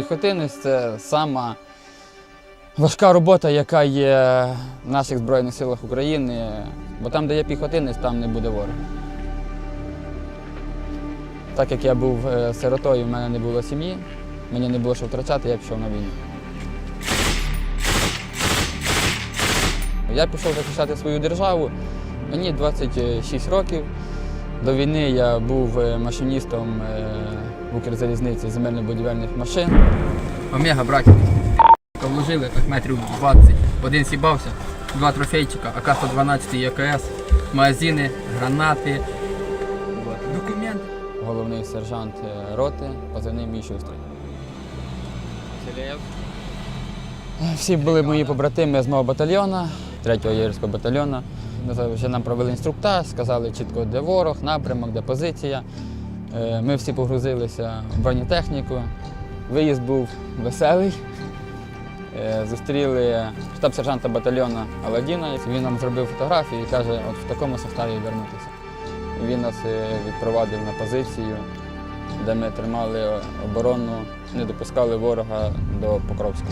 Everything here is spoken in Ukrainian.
Піхотинець це сама важка робота, яка є в наших Збройних силах України. Бо там, де є піхотинець, там не буде ворога. Так як я був е, сиротою, в мене не було сім'ї, мені не було що втрачати, я пішов на війну. Я пішов захищати свою державу. Мені 26 років. До війни я був е, машиністом е, в Укрзалізниці земельно-будівельних машин. Омега, братів. Вложили так метрів 20. Один сібався, два трофейчика, АК-112 і АКС, магазини, гранати. Документ. Головний сержант е, роти, позивний мій шустрий. Всі були мої побратими з мого батальйону, 3-го єгерського батальйону. Вже нам провели інструктаж, сказали чітко, де ворог, напрямок, де позиція. Е, Ми всі погрузилися в бронетехніку. Виїзд був веселий. Е, Зустріли штаб-сержанта батальйону Аладдіна. Він нам зробив фотографію і каже, от в такому составі вернутися. Він нас е, відпровадив на позицію, де ми тримали оборону, не допускали ворога до Покровська.